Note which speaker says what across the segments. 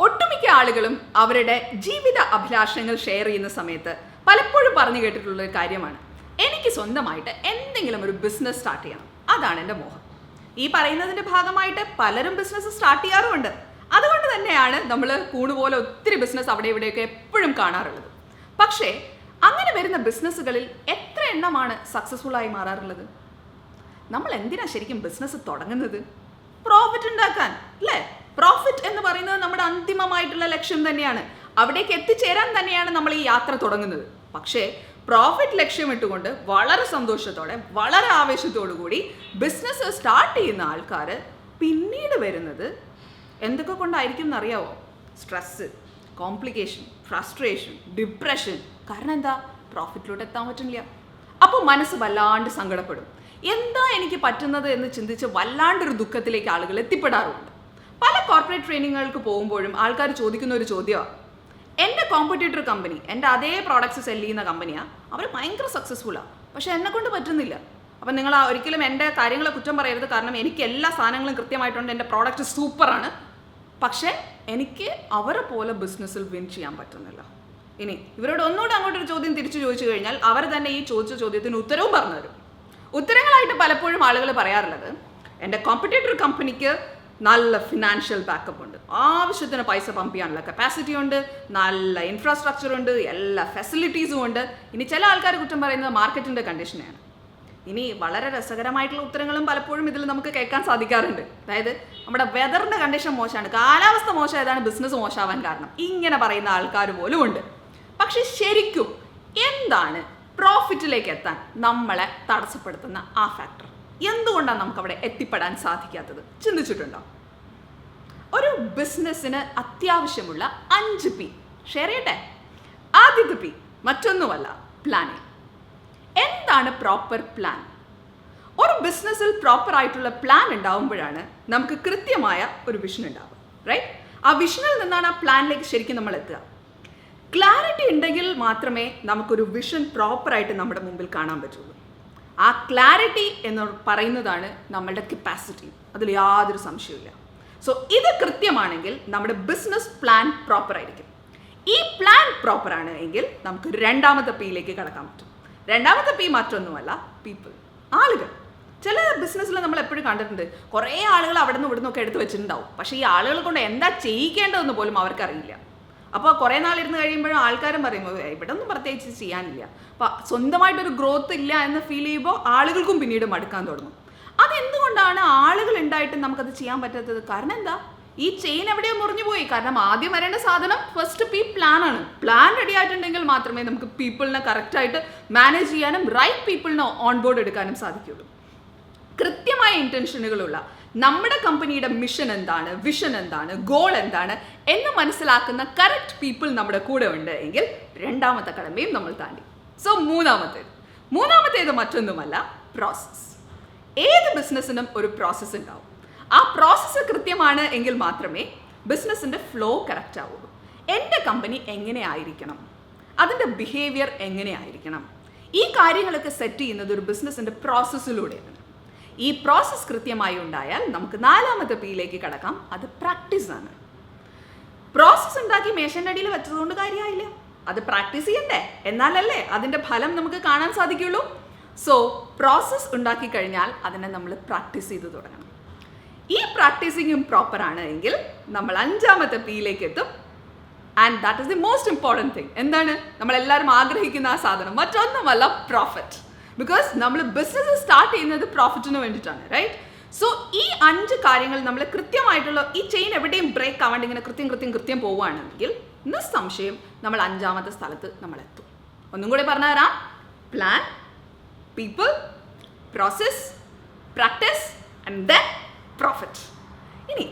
Speaker 1: ഒട്ടുമിക്ക ആളുകളും അവരുടെ ജീവിത അഭിലാഷങ്ങൾ ഷെയർ ചെയ്യുന്ന സമയത്ത് പലപ്പോഴും പറഞ്ഞു കേട്ടിട്ടുള്ള ഒരു കാര്യമാണ്. എനിക്ക് സ്വന്തമായിട്ട് എന്തെങ്കിലും ഒരു ബിസിനസ് സ്റ്റാർട്ട് ചെയ്യണം. അതാണ് എന്റെ മോഹം. ഈ പറയുന്നതിന്റെ ഭാഗമായിട്ട് പലരും ബിസിനസ് സ്റ്റാർട്ട് ചെയ്യാറുമുണ്ട്. അതുകൊണ്ട് തന്നെയാണ് നമ്മൾ കൂണുപോലെ ഒത്തിരി ബിസിനസ് അവിടെ ഇവിടെയൊക്കെ എപ്പോഴും കാണാറുള്ളത്. പക്ഷേ അങ്ങനെ വരുന്ന ബിസിനസ്സുകളിൽ എത്ര എണ്ണമാണ് സക്സസ്ഫുൾ ആയി മാറാറുള്ളത്? നമ്മൾ എന്തിനാണ് ശരിക്കും ബിസിനസ് തുടങ്ങുന്നത്? പ്രോഫിറ്റ് ഉണ്ടാക്കാൻ അല്ലേ? പ്രോഫിറ്റ് എന്ന് പറയുന്നത് നമ്മുടെ അന്തിമമായിട്ടുള്ള ലക്ഷ്യം തന്നെയാണ്. അവിടേക്ക് എത്തിച്ചേരാൻ തന്നെയാണ് നമ്മൾ ഈ യാത്ര തുടങ്ങുന്നത്. പക്ഷേ പ്രോഫിറ്റ് ലക്ഷ്യമിട്ടുകൊണ്ട് വളരെ സന്തോഷത്തോടെ വളരെ ആവേശത്തോടു കൂടി ബിസിനസ് സ്റ്റാർട്ട് ചെയ്യുന്ന ആൾക്കാർ പിന്നീട് വരുന്നത് എന്തൊക്കെ കൊണ്ടായിരിക്കും എന്നറിയാവോ? സ്ട്രെസ്സ് കോംപ്ലിക്കേഷൻ ഫ്രസ്ട്രേഷൻ ഡിപ്രഷൻ കാരണം എന്താ? പ്രോഫിറ്റിലോട്ട് എത്താൻ പറ്റുന്നില്ല. അപ്പോൾ മനസ്സ് വല്ലാണ്ട് സങ്കടപ്പെടും. എന്താ എനിക്ക് പറ്റുന്നത് എന്ന് ചിന്തിച്ച് വല്ലാണ്ടൊരു ദുഃഖത്തിലേക്ക് ആളുകൾ എത്തിപ്പെടാറുണ്ട്. പല കോർപ്പറേറ്റ് ട്രെയിനിങ്ങുകൾക്ക് പോകുമ്പോഴും ആൾക്കാർ ചോദിക്കുന്ന ഒരു ചോദ്യമാണ് എന്റെ കോമ്പറ്റേറ്റർ കമ്പനി എന്റെ അതേ പ്രോഡക്റ്റ്സ് സെൽ ചെയ്യുന്ന കമ്പനിയാണ് അവർ ഭയങ്കര സക്സസ്ഫുള്ളാണ് പക്ഷെ എന്നെ കൊണ്ട് പറ്റുന്നില്ല. അപ്പം നിങ്ങൾ ഒരിക്കലും എന്റെ കാര്യങ്ങളെ കുറ്റം പറയരുത്. കാരണം എനിക്ക് എല്ലാ സാധനങ്ങളും കൃത്യമായിട്ടുണ്ട്. എന്റെ പ്രോഡക്റ്റ് സൂപ്പറാണ് പക്ഷേ എനിക്ക് അവരെ പോലെ ബിസിനസ്സിൽ വിൻ ചെയ്യാൻ പറ്റുന്നില്ല. ഇനി ഇവരോട് ഒന്നുകൂടെ അങ്ങോട്ടൊരു ചോദ്യം തിരിച്ചു ചോദിച്ചു കഴിഞ്ഞാൽ അവർ തന്നെ ഈ ചോദിച്ച ചോദ്യത്തിന് ഉത്തരവും പറഞ്ഞു തരും. ഉത്തരങ്ങളായിട്ട് പലപ്പോഴും ആളുകൾ പറയാറുള്ളത് എന്റെ കോമ്പറ്റേറ്റർ കമ്പനിക്ക് നല്ല ഫിനാൻഷ്യൽ ബാക്കപ്പ് ഉണ്ട്. ആവശ്യത്തിന് പൈസ പമ്പ് ചെയ്യാനുള്ള കപ്പാസിറ്റി ഉണ്ട് നല്ല ഇൻഫ്രാസ്ട്രക്ചർ ഉണ്ട് എല്ലാ ഫെസിലിറ്റീസും ഉണ്ട്. ഇനി ചില ആൾക്കാർ കുറ്റം പറയുന്നത് മാർക്കറ്റിന്റെ കണ്ടീഷനെയാണ് ഇനി വളരെ രസകരമായിട്ടുള്ള ഉത്തരങ്ങളും പലപ്പോഴും ഇതിൽ നമുക്ക് കേൾക്കാൻ സാധിക്കാറുണ്ട്. അതായത് നമ്മുടെ വെതറിന്റെ കണ്ടീഷൻ മോശമാണ്. കാലാവസ്ഥ മോശമായതാണ് ബിസിനസ് മോശമാവാൻ കാരണം. ഇങ്ങനെ പറയുന്ന ആൾക്കാർ പോലും ഉണ്ട്. പക്ഷെ ശരിക്കും എന്താണ് പ്രോഫിറ്റിലേക്ക് എത്താൻ നമ്മളെ തടസ്സപ്പെടുത്തുന്ന ആ ഫാക്ടർ എന്തുകൊണ്ടാണ് നമുക്ക് അവിടെ എത്തിപ്പെടാൻ സാധിക്കാത്തത്? ചിന്തിച്ചിട്ടുണ്ടോ? ഒരു ബിസിനസ്സിന് അത്യാവശ്യമുള്ള അഞ്ച് പി. ഷെയർ ചെയ്യട്ടെ? ആദ്യത്തെ പി മറ്റൊന്നുമല്ല പ്ലാനിങ് എന്താണ് പ്രോപ്പർ പ്ലാൻ ഒരു ബിസിനസ്സിൽ പ്രോപ്പർ ആയിട്ടുള്ള പ്ലാൻ ഉണ്ടാവുമ്പോഴാണ് നമുക്ക് കൃത്യമായ ഒരു വിഷൻ ഉണ്ടാവുക റൈറ്റ് ആ വിഷനിൽ നിന്നാണ് ആ പ്ലാനിലേക്ക് ശരിക്കും നമ്മൾ എത്തുക. ക്ലാരിറ്റി ഉണ്ടെങ്കിൽ മാത്രമേ നമുക്കൊരു വിഷൻ പ്രോപ്പറായിട്ട് നമ്മുടെ മുമ്പിൽ കാണാൻ പറ്റുള്ളൂ. ആ ക്ലാരിറ്റി എന്ന് പറയുന്നതാണ് നമ്മളുടെ കപ്പാസിറ്റി അതിൽ യാതൊരു സംശയവുമില്ല. സോ ഇത് കൃത്യമാണെങ്കിൽ നമ്മുടെ ബിസിനസ് പ്ലാൻ പ്രോപ്പർ ആയിരിക്കും. ഈ പ്ലാൻ പ്രോപ്പർ ആണ് എങ്കിൽ നമുക്ക് രണ്ടാമത്തെ പിയിലേക്ക് കടക്കാൻ പറ്റും. രണ്ടാമത്തെ പി മറ്റൊന്നുമല്ല പീപ്പിൾ ആളുകൾ. ചില ബിസിനസ്സിൽ നമ്മൾ എപ്പോഴും കണ്ടിട്ടുണ്ട് കുറേ ആളുകൾ അവിടെ നിന്ന് ഇവിടെ നിന്നൊക്കെ എടുത്ത് വെച്ചിട്ടുണ്ടാവും. പക്ഷേ ഈ ആളുകൾ കൊണ്ട് എന്താ ചെയ്യിക്കേണ്ടതെന്ന് പോലും അവർക്കറിയില്ല. അപ്പോൾ കുറേ നാളിരുന്ന് കഴിയുമ്പോഴും ആൾക്കാരും പറയും "ഓ, ഇവിടെ ഒന്നും പ്രത്യേകിച്ച് ചെയ്യാനില്ല. അപ്പോൾ സ്വന്തമായിട്ടൊരു ഗ്രോത്ത് ഇല്ല എന്ന് ഫീൽ ചെയ്യുമ്പോൾ ആളുകൾക്കും പിന്നീട് മടുക്കാൻ തുടങ്ങും. അതെന്തുകൊണ്ടാണ് ആളുകൾ ഉണ്ടായിട്ട് നമുക്കത് ചെയ്യാൻ പറ്റാത്തത്? കാരണം എന്താ? ഈ ചെയിൻ എവിടെയോ മുറിഞ്ഞു പോയി. കാരണം ആദ്യം വരേണ്ട സാധനം ഫസ്റ്റ് പി പ്ലാൻ ആണ്. പ്ലാൻ റെഡി ആയിട്ടുണ്ടെങ്കിൽ മാത്രമേ നമുക്ക് പീപ്പിളിനെ കറക്റ്റായിട്ട് മാനേജ് ചെയ്യാനും റൈറ്റ് പീപ്പിളിനെ ഓൺ ബോർഡ് എടുക്കാനും സാധിക്കുള്ളൂ കൃത്യമായ ഇന്റൻഷനുകളുള്ള നമ്മുടെ കമ്പനിയുടെ മിഷൻ എന്താണ്? വിഷൻ എന്താണ്? ഗോൾ എന്താണ്? എന്ന് മനസ്സിലാക്കുന്ന കറക്റ്റ് പീപ്പിൾ നമ്മുടെ കൂടെ ഉണ്ട് എങ്കിൽ രണ്ടാമത്തെ കടമയും നമ്മൾ താണ്ടി. സോ മൂന്നാമത്തേത്. മൂന്നാമത്തേത് മറ്റൊന്നുമല്ല പ്രോസസ്സ് ഏത് ബിസിനസ്സിനും ഒരു പ്രോസസ്സ് ഉണ്ടാവും. ആ പ്രോസസ്സ് കൃത്യമാണ് എങ്കിൽ മാത്രമേ ബിസിനസ്സിന്റെ ഫ്ലോ കറക്റ്റ് ആവുള്ളൂ. എന്റെ കമ്പനി എങ്ങനെ ആയിരിക്കണം? അതിന്റെ ബിഹേവിയർ എങ്ങനെ ആയിരിക്കണം? ഈ കാര്യങ്ങളൊക്കെ സെറ്റ് ചെയ്യുന്നത് ഒരു ബിസിനസ്സിന്റെ പ്രോസസ്സിലൂടെയാണ് ഈ പ്രോസസ്സ് കൃത്യമായി ഉണ്ടായാൽ നമുക്ക് നാലാമത്തെ പിയിലേക്ക് കടക്കാം. അത് പ്രാക്ടീസ് ആണ്. പ്രോസസ്സ് ഉണ്ടാക്കി മേശന്റെ അടിയിൽ വെച്ചതുകൊണ്ട് കാര്യമായില്ല. അത് പ്രാക്ടീസ് ചെയ്യണ്ടേ? എന്നാലല്ലേ അതിന്റെ ഫലം നമുക്ക് കാണാൻ സാധിക്കുള്ളൂ. സോ പ്രോസസ് ഉണ്ടാക്കി കഴിഞ്ഞാൽ അതിനെ നമ്മൾ പ്രാക്ടീസ് ചെയ്ത് തുടങ്ങണം. ഈ പ്രാക്ടീസിങ്ങും പ്രോപ്പർ ആണ് എങ്കിൽ നമ്മൾ അഞ്ചാമത്തെ പിയിലേക്ക് എത്തും. And that is the most important thing എന്താണ്? നമ്മളെല്ലാവരും ആഗ്രഹിക്കുന്ന ആ സാധനം. മറ്റൊന്നുമല്ല പ്രോഫിറ്റ് ബിക്കോസ് നമ്മൾ ബിസിനസ് സ്റ്റാർട്ട് ചെയ്യുന്നത് പ്രോഫിറ്റിന് വേണ്ടിയിട്ടാണ് റൈറ്റ് സോ ഈ അഞ്ച് കാര്യങ്ങൾ നമ്മൾ കൃത്യമായിട്ടുള്ള ഈ ചെയിൻ എവിടെയും ബ്രേക്ക് ആവാണ്ട് ഇങ്ങനെ കൃത്യം കൃത്യം കൃത്യം പോവുകയാണെങ്കിൽ നിസ്സംശയം നമ്മൾ അഞ്ചാമത്തെ സ്ഥലത്ത് നമ്മൾ എത്തും. ഒന്നും കൂടി പറഞ്ഞു തരാം plan people process practice and then profit ഇനി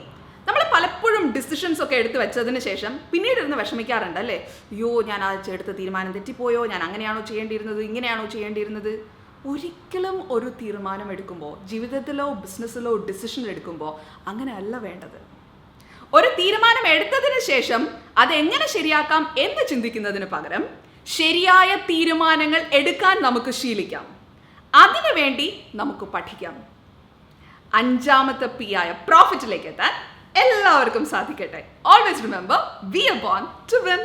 Speaker 1: നമ്മൾ പലപ്പോഴും ഡിസിഷൻസ് ഒക്കെ എടുത്ത് വെച്ചതിന് ശേഷം പിന്നീട് ഇരുന്ന് വിഷമിക്കാറുണ്ട് അല്ലേ? അയ്യോ ഞാൻ ആ എടുത്ത തീരുമാനം തെറ്റിപ്പോയോ? ഞാൻ അങ്ങനെയാണോ ചെയ്യേണ്ടിയിരുന്നത്? ഇങ്ങനെയാണോ ചെയ്യേണ്ടിയിരുന്നത്? ഒരിക്കലും ഒരു തീരുമാനം എടുക്കുമ്പോൾ ജീവിതത്തിലോ ബിസിനസ്സിലോ ഡിസിഷൻ എടുക്കുമ്പോൾ അങ്ങനെയല്ല വേണ്ടത്. ഒരു തീരുമാനം എടുത്തതിന് ശേഷം അതെങ്ങനെ ശരിയാക്കാം എന്ന് ചിന്തിക്കുന്നതിന് പകരം ശരിയായ തീരുമാനങ്ങൾ എടുക്കാൻ നമുക്ക് ശീലിക്കാം. അതിനുവേണ്ടി നമുക്ക് പഠിക്കാം. അഞ്ചാമത്തെ പി ആയ പ്രോഫിറ്റിലേക്ക് എത്താൻ എല്ലാവർക്കും സാധിക്കട്ടെ. Always remember we are born to win